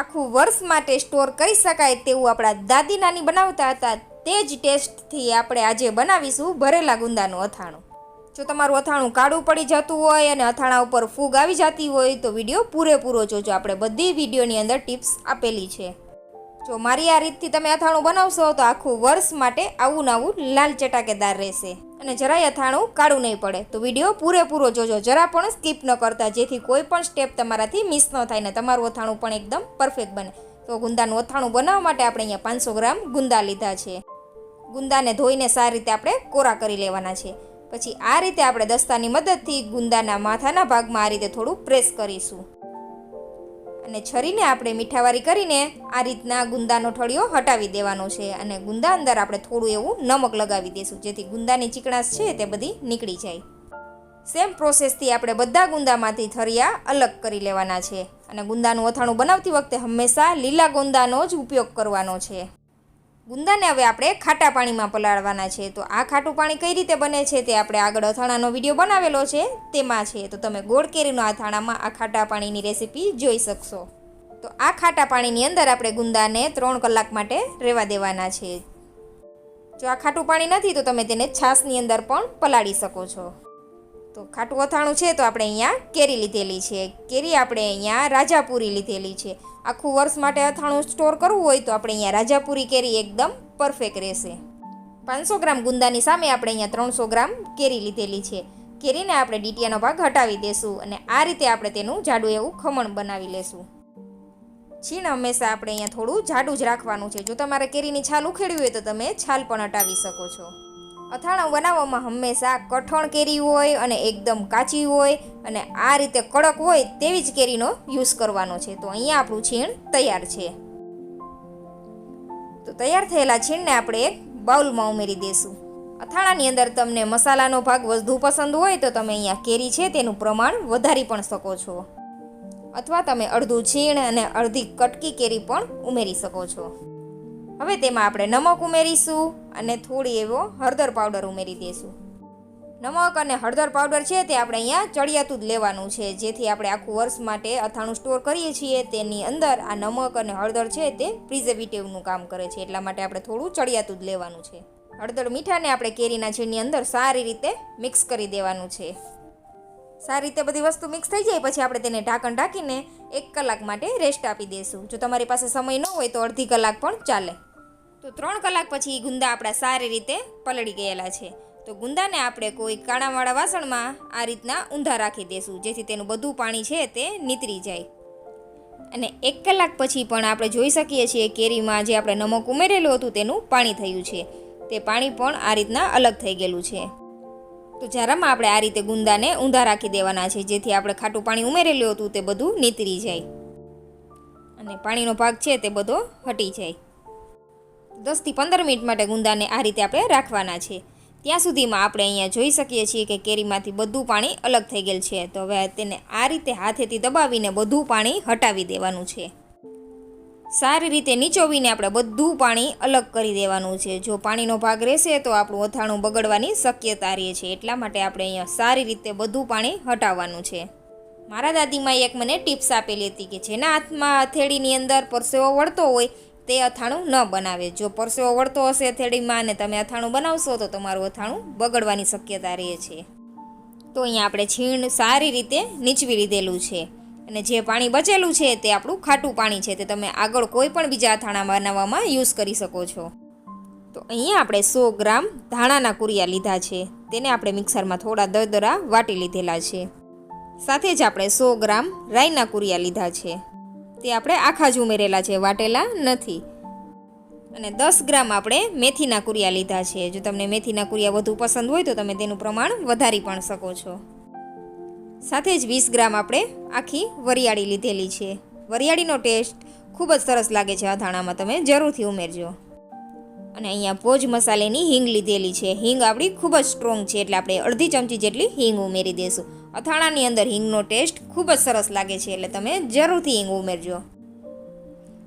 આખું વર્ષ માટે સ્ટોર કરી શકાય તેવું આપણા દાદી નાની બનાવતા હતા, તે જ ટેસ્ટથી આપણે આજે બનાવીશું ભરેલા ગુંદાનું અથાણું. જો તમારું અથાણું કાળું પડી જતું હોય અને અથાણા ઉપર ફૂગ આવી જતી હોય તો વીડિયો પૂરેપૂરો જોજો. આપણે બધી વિડીયોની અંદર ટિપ્સ આપેલી છે. જો મારી આ રીતથી તમે અથાણું બનાવશો તો આખું વર્ષ માટે આવું ને આવું લાલ ચટાકેદાર રહેશે. અને જરાય અથાણું કાઢું નહીં પડે. તો વીડિયો પૂરેપૂરો જોજો. જરા પણ સ્કીપ ન કરતા, જેથી કોઈ પણ સ્ટેપ તમારાથી મિસ ન થાય ને તમારું અથાણું પણ એકદમ પરફેક્ટ બને. તો ગુંદાનું અથાણું બનાવવા માટે આપણે અહીંયા પાંચસો ગ્રામ ગુંદા લીધા છે. ગુંદાને ધોઈને સારી રીતે આપણે કોરા કરી લેવાના છે. પછી આ રીતે આપણે દસ્તાની મદદથી ગુંદાના માથાના ભાગમાં આ રીતે થોડું પ્રેસ કરીશું. અને છરીને આપણે મીઠાવારી કરીને આ રીતના ગુંદાનો ઠળિયો હટાવી દેવાનો છે અને ગુંદા અંદર આપણે થોડું એવું નમક લગાવી દઈશું જેથી ગુંદાની ચીકણાશ છે તે બધી નીકળી જાય. સેમ પ્રોસેસથી આપણે બધા ગુંદામાંથી થરિયા અલગ કરી લેવાના છે અને ગુંદાનું અથાણું બનાવતી વખતે હંમેશા લીલા ગુંદાનો જ ઉપયોગ કરવાનો છે. ગુંદાને હવે આપણે ખાટા પાણીમાં પલાળવાના છે. તો આ ખાટું પાણી કઈ રીતે બને છે તે આપણે આગળ અથાણાનો વીડિયો બનાવેલો છે. તેમાં છે, તો તમે ગોળ કેરીના અથાણામાં આ ખાટા પાણીની રેસીપી જોઈ શકશો. તો આ ખાટા પાણીની અંદર આપણે ગુંદાને ત્રણ કલાક માટે રહેવા દેવાના છે. જો આ ખાટું પાણી નથી, તો તમે તેને છાશની અંદર પણ પલાળી શકો છો. તો ખાટું અથાણું છે તો આપણે અહીંયા કેરી લીધેલી છે. કેરી આપણે અહીંયા રાજાપુરી લીધેલી છે. આખું વર્ષ માટે અથાણું સ્ટોર કરવું હોય તો આપણે અહીંયા રાજાપુરી કેરી એકદમ પરફેક્ટ રહેશે. પાંચસો ગ્રામ ગુંદાની સામે આપણે અહીંયા ત્રણસો ગ્રામ કેરી લીધેલી છે. કેરીને આપણે ડીટીયાનો ભાગ હટાવી દેશું અને આ રીતે આપણે તેનું જાડું એવું ખમણ બનાવી લેશું. છીણ હંમેશા આપણે અહીંયા થોડું જાડું જ રાખવાનું છે. જો તમારે કેરીની છાલ ઉખેડવી હોય તો તમે છાલ પણ હટાવી શકો છો. અથાણા બનાવવામાં હંમેશા કઠણ કેરી હોય અને એકદમ કાચી હોય અને આ રીતે કડક હોય તેવી જ કેરીનો યુઝ કરવાનો છે. તો અહીંયા આપણું છીણ તૈયાર છે. તો તૈયાર થયેલા છીણને આપણે એક બાઉલમાં ઉમેરી દઈશું અથાણાની અંદર તમને મસાલાનો ભાગ વધુ પસંદ હોય તો તમે અહીંયા કેરી છે તેનું પ્રમાણ વધારી પણ શકો છો. અથવા તમે અડધું છીણ અને અડધી કટકી કેરી પણ ઉમેરી શકો છો. હવે તેમાં આપણે નમક ઉમેરીશું. અને થોડી એવો હળદર પાવડર ઉમેરી દઈશું નમક અને હળદર પાવડર છે તે આપણે અહીંયા ચડિયાતું જ લેવાનું છે. જેથી આપણે આખું વર્ષ માટે અથાણું સ્ટોર કરીએ છીએ. તેની અંદર આ નમક અને હળદર છે તે પ્રિઝર્વેટિવનું કામ કરે છે. એટલા માટે આપણે થોડું ચડિયાતું જ લેવાનું છે. હળદર મીઠાને આપણે કેરીના છીણની અંદર સારી રીતે મિક્સ કરી દેવાનું છે. સારી રીતે બધી વસ્તુ મિક્સ થઈ જાય પછી આપણે તેને ઢાંકણ ઢાંકીને એક કલાક માટે રેસ્ટ આપી દઈશું જો તમારી પાસે સમય ન હોય તો અડધી કલાક પણ ચાલે. તો ત્રણ કલાક પછી ગુંદા આપણા સારી રીતે પલળી ગયેલા છે. તો ગુંદાને આપણે કોઈ કાણાવાળા વાસણમાં આ રીતના ઊંધા રાખી દઈશું જેથી તેનું બધું પાણી છે તે નીતરી જાય. અને એક કલાક પછી પણ આપણે જોઈ શકીએ છીએ કેરીમાં જે આપણે નમક ઉમેરેલું હતું તેનું પાણી થયું છે. તે પાણી પણ આ રીતના અલગ થઈ ગયેલું છે. તો જારામાં આપણે આ રીતે ગુંદાને ઊંધા રાખી દેવાના છે, જેથી આપણે ખાટું પાણી ઉમેરેલું હતું તે બધું નીતરી જાય. અને પાણીનો ભાગ છે તે બધો હટી જાય. દસથી પંદર મિનિટ માટે ગુંદાને આ રીતે આપણે રાખવાના છે. ત્યાં સુધીમાં આપણે અહીંયા જોઈ શકીએ છીએ કે કેરીમાંથી બધું પાણી અલગ થઈ ગયેલ છે. તો હવે તેને આ રીતે હાથેથી દબાવીને બધું પાણી હટાવી દેવાનું છે. સારી રીતે નીચોવીને આપણે બધું પાણી અલગ કરી દેવાનું છે. જો પાણીનો ભાગ રહેશે તો આપણું અથાણું બગડવાની શક્યતા રહે છે. એટલા માટે આપણે અહીંયા સારી રીતે બધું પાણી હટાવવાનું છે. મારા દાદીમાં એક મને ટિપ્સ આપેલી હતી કે જેના હાથમાં હથેળીની અંદર પરસેવો વળતો હોય તે અથાણું ન બનાવે. જો પરસેવો વળતો હશે હથેળીમાં અને તમે અથાણું બનાવશો તો તમારું અથાણું બગડવાની શક્યતા રહે છે. તો અહીંયા આપણે છીણ સારી રીતે નીચવી લીધેલું છે. અને જે પાણી બચેલું છે તે આપણું ખાટું પાણી છે તે તમે આગળ કોઈ પણ બીજા અથાણા બનાવવામાં યુઝ કરી શકો છો. તો અહીંયા આપણે સો ગ્રામ ધાણાના કુરિયા લીધા છે. તેને આપણે મિક્સરમાં થોડા દરદરા વાટી લીધેલા છે. સાથે જ આપણે સો ગ્રામ રાઈના કુરિયા લીધા છે. તે આપણે આખા જ ઉમેરેલા છે, વાટેલા નથી. અને દસ ગ્રામ આપણે મેથીના કુરિયા લીધા છે. જો તમને મેથીના કુરિયા વધુ પસંદ હોય તો તમે તેનું પ્રમાણ વધારી પણ શકો છો. સાથે જ વીસ ગ્રામ આપણે આખી વરિયાળી લીધેલી છે. વરિયાળીનો ટેસ્ટ ખૂબ જ સરસ લાગે છે અથાણામાં તમે જરૂરથી ઉમેરજો. અને અહીંયા ભોજ મસાલેની હિંગ લીધેલી છે. હિંગ આપણી ખૂબ જ સ્ટ્રોંગ છે, એટલે આપણે અડધી ચમચી જેટલી હિંગ ઉમેરી દઈશું. અથાણાની અંદર હિંગનો ટેસ્ટ ખૂબ જ સરસ લાગે છે, એટલે તમે જરૂરથી હિંગ ઉમેરજો.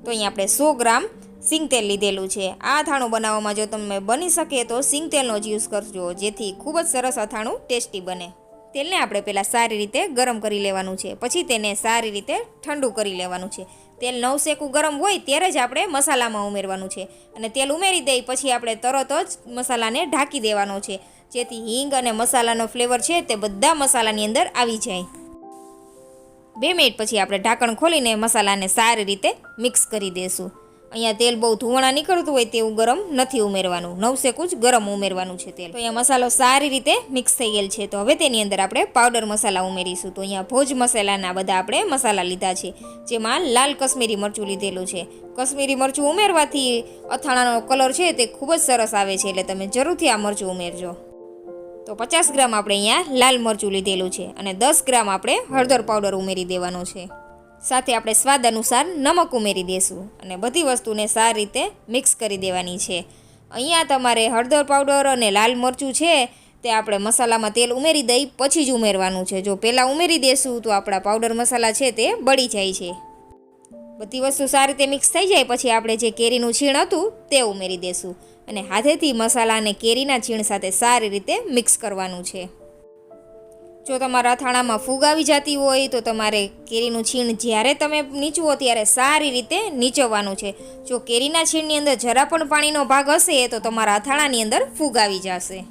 તો અહીં આપણે સો ગ્રામ સિંગ તેલ લીધેલું છે. આ અથાણું બનાવવામાં જો તમે બની શકે તો સિંગ તેલનો જ યુઝ કરજો, જેથી ખૂબ જ સરસ અથાણું ટેસ્ટી બને. તેલને આપણે પહેલાં સારી રીતે ગરમ કરી લેવાનું છે, પછી તેને સારી રીતે ઠંડુ કરી લેવાનું છે. તેલ નવસેકું ગરમ હોય ત્યારે જ આપણે મસાલામાં ઉમેરવાનું છે. અને તેલ ઉમેરી દઈ પછી આપણે તરત જ મસાલાને ઢાંકી દેવાનો છે. જેથી હિંગ અને મસાલાનો ફ્લેવર છે તે બધા મસાલાની અંદર આવી જાય. બે મિનિટ પછી આપણે ઢાંકણ ખોલીને મસાલાને સારી રીતે મિક્સ કરી દઈશું અહીંયા તેલ બહુ ધુવાણા નીકળતું હોય તેવું ગરમ નથી ઉમેરવાનું. નવસેકું જ ગરમ ઉમેરવાનું છે તેલ. તો અહીંયા મસાલો સારી રીતે મિક્સ થઈ ગયેલ છે. તો હવે તેની અંદર આપણે પાવડર મસાલા ઉમેરીશું. તો અહીંયા ભોજ મસાલાના બધા આપણે મસાલા લીધા છે. જેમાં લાલ કશ્મીરી મરચું લીધેલું છે. કશ્મીરી મરચું ઉમેરવાથી અથાણાનો કલર છે તે ખૂબ જ સરસ આવે છે. એટલે તમે જરૂરથી આ મરચું ઉમેરજો. તો પચાસ ગ્રામ આપણે અહીંયા લાલ મરચું લીધેલું છે અને દસ ગ્રામ આપણે હળદર પાવડર ઉમેરી દેવાનો છે. સાથે આપણે સ્વાદ અનુસાર નમક ઉમેરી દઈશું અને બધી વસ્તુને સારી રીતે મિક્સ કરી દેવાની છે. અહીંયા તમારે હળદર પાવડર અને લાલ મરચું છે તે આપણે મસાલામાં તેલ ઉમેરી દઈ પછી જ ઉમેરવાનું છે. જો પહેલાં ઉમેરી દેશું તો આપણા પાવડર મસાલા છે તે બળી જાય છે. બધી વસ્તુ સારી રીતે મિક્સ થઈ જાય પછી આપણે જે કેરીનું છીણ હતું તે ઉમેરી દેશું. અને હાથેથી મસાલા અને કેરીના છીણ સાથે સારી રીતે મિક્સ કરવાનું છે. જો તમારા અથાણામાં ફૂગ આવી જતી હોય તો તમારે કેરીનું છીણ જ્યારે તમે નીચવો ત્યારે સારી રીતે નીચવવાનું છે. જો કેરીના છીણની અંદર જરા પણ પાણીનો ભાગ હશે તો તમારા અથાણાની અંદર ફૂગ આવી જશે.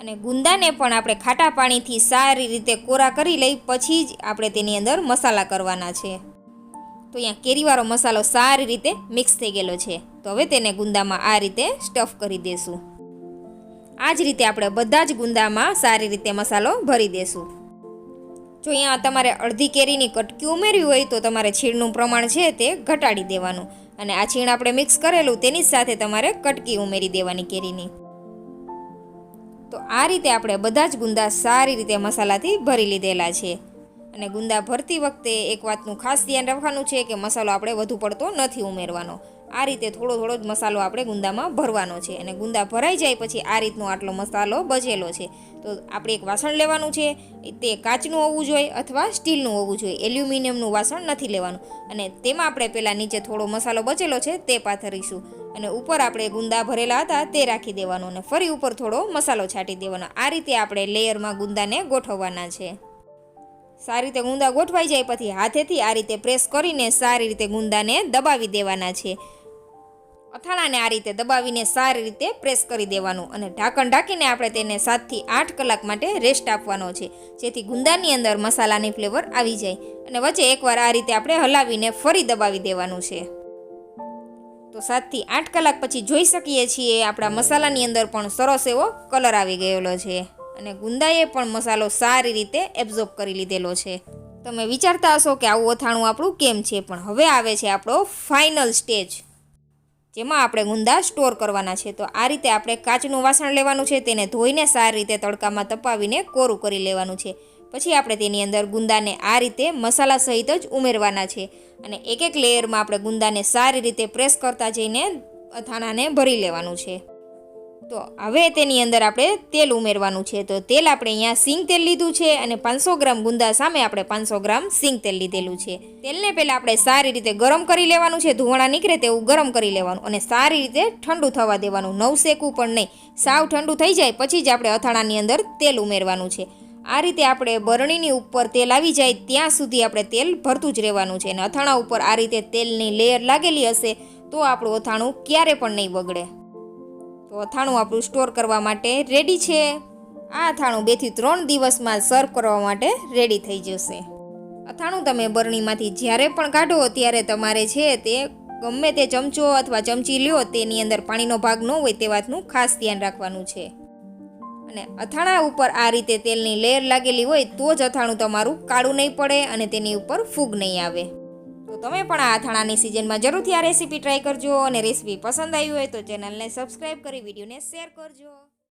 અને ગુંદાને પણ આપણે ખાટા પાણીથી સારી રીતે કોરા કરી લઈ પછી જ આપણે તેની અંદર મસાલા કરવાના છે. તો અહીંયા કેરીવાળો મસાલો સારી રીતે મિક્સ થઈ ગયેલો છે. તો હવે તેને ગુંદામાં આ રીતે સ્ટફ કરી દઈશું આ જ રીતે આપણે બધા જ ગુંદામાં સારી રીતે મસાલો ભરી દેશું. જો અહીંયા તમારે અડધી કેરીની કટકી ઉમેરવી હોય તો તમારે છીણનું પ્રમાણ છે તે ઘટાડી દેવાનું. અને આ છીણ આપણે મિક્સ કરેલું તેની સાથે તમારે કટકી ઉમેરી દેવાની કેરીની. તો આ રીતે આપણે બધા જ ગુંદા સારી રીતે મસાલાથી ભરી લીધેલા છે. અને ગુંદા ભરતી વખતે એક વાતનું ખાસ ધ્યાન રાખવાનું છે કે મસાલો આપણે વધુ પડતો નથી ઉમેરવાનો. આ રીતે થોડો થોડો જ મસાલો આપણે ગુંદામાં ભરવાનો છે અને ગુંદા ભરાઈ જાય પછી આ રીતનો આટલો મસાલો બચેલો છે. તો આપણે એક વાસણ લેવાનું છે, તે કાચનું હોવું જોઈએ અથવા સ્ટીલનું હોવું જોઈએ. એલ્યુમિનિયમનું વાસણ નથી લેવાનું. અને તેમાં આપણે પહેલાં નીચે થોડો મસાલો બચેલો છે, તે પાથરીશું. અને ઉપર આપણે ગુંદા ભરેલા હતા, તે રાખી દેવાનો અને ફરી ઉપર થોડો મસાલો છાંટી દેવાનો. આ રીતે આપણે લેયરમાં ગુંદાને ગોઠવવાના છે. સારી રીતે ગુંદા ગોઠવાઈ જાય પછી હાથેથી આ રીતે પ્રેસ કરીને સારી રીતે ગુંદાને દબાવી દેવાના છે. અથાણાને આ રીતે દબાવીને સારી રીતે પ્રેસ કરી દેવાનું અને ઢાંકણ ઢાંકીને આપણે તેને સાતથી આઠ કલાક માટે રેસ્ટ આપવાનો છે. જેથી ગુંદાની અંદર મસાલાની ફ્લેવર આવી જાય અને વચ્ચે એકવાર આ રીતે આપણે હલાવીને ફરી દબાવી દેવાનું છે. તો સાતથી આઠ કલાક પછી જોઈ શકીએ છીએ આપણા મસાલાની અંદર પણ સરસ એવો કલર આવી ગયેલો છે. અને ગુંદાએ પણ મસાલો સારી રીતે એબ્ઝોર્બ કરી લીધેલો છે. તમે વિચારતા હશો કે આવું અથાણું આપણું કેમ છે, પણ હવે આવે છે આપણો ફાઇનલ સ્ટેજ જેમાં આપણે ગુંદા સ્ટોર કરવાના છે. તો આ રીતે આપણે કાચનું વાસણ લેવાનું છે, તેને ધોઈને સારી રીતે તડકામાં તપાવીને કોરું કરી લેવાનું છે. પછી આપણે તેની અંદર ગુંદાને આ રીતે મસાલા સહિત જ ઉમેરવાના છે. અને એક એક લેયરમાં આપણે ગુંદાને સારી રીતે પ્રેસ કરતા જઈને અથાણાને ભરી લેવાનું છે. તો હવે તેની અંદર આપણે તેલ ઉમેરવાનું છે. તો તેલ આપણે અહીંયા સિંગ તેલ લીધું છે અને પાંચસો ગ્રામ ગુંદા સામે આપણે પાંચસો ગ્રામ સિંગ તેલ લીધેલું છે. તેલને પહેલાં આપણે સારી રીતે ગરમ કરી લેવાનું છે. ધુવાણા નીકળે તેવું ગરમ કરી લેવાનું અને સારી રીતે ઠંડુ થવા દેવાનું. નવ શેકવું પણ નહીં. સાવ ઠંડુ થઈ જાય પછી જ આપણે અથાણાની અંદર તેલ ઉમેરવાનું છે. આ રીતે આપણે બરણીની ઉપર તેલ આવી જાય ત્યાં સુધી આપણે તેલ ભરતું જ રહેવાનું છે. અને અથાણા ઉપર આ રીતે તેલની લેયર લાગેલી હશે તો આપણું અથાણું ક્યારે પણ નહીં બગડે. તો અથાણું આપણું સ્ટોર કરવા માટે રેડી છે. આ અથાણું બેથી ત્રણ દિવસમાં સર્વ કરવા માટે રેડી થઈ જશે. અથાણું તમે બરણીમાંથી જ્યારે પણ કાઢો ત્યારે તમારે છે તે ગમે તે ચમચો અથવા ચમચી લ્યો તેની અંદર પાણીનો ભાગ ન હોય તે વાતનું ખાસ ધ્યાન રાખવાનું છે. અને અથાણા ઉપર આ રીતે તેલની લેયર લાગેલી હોય તો જ અથાણું તમારું કાળું નહીં પડે અને તેની ઉપર ફૂગ નહીં આવે. તમે પણ આ અથાણાની સિઝનમાં જરૂરથી આ રેસીપી ટ્રાય કરજો અને રેસીપી પસંદ આવી હોય તો ચેનલને સબસ્ક્રાઈબ કરી વિડીયોને શેર કરજો.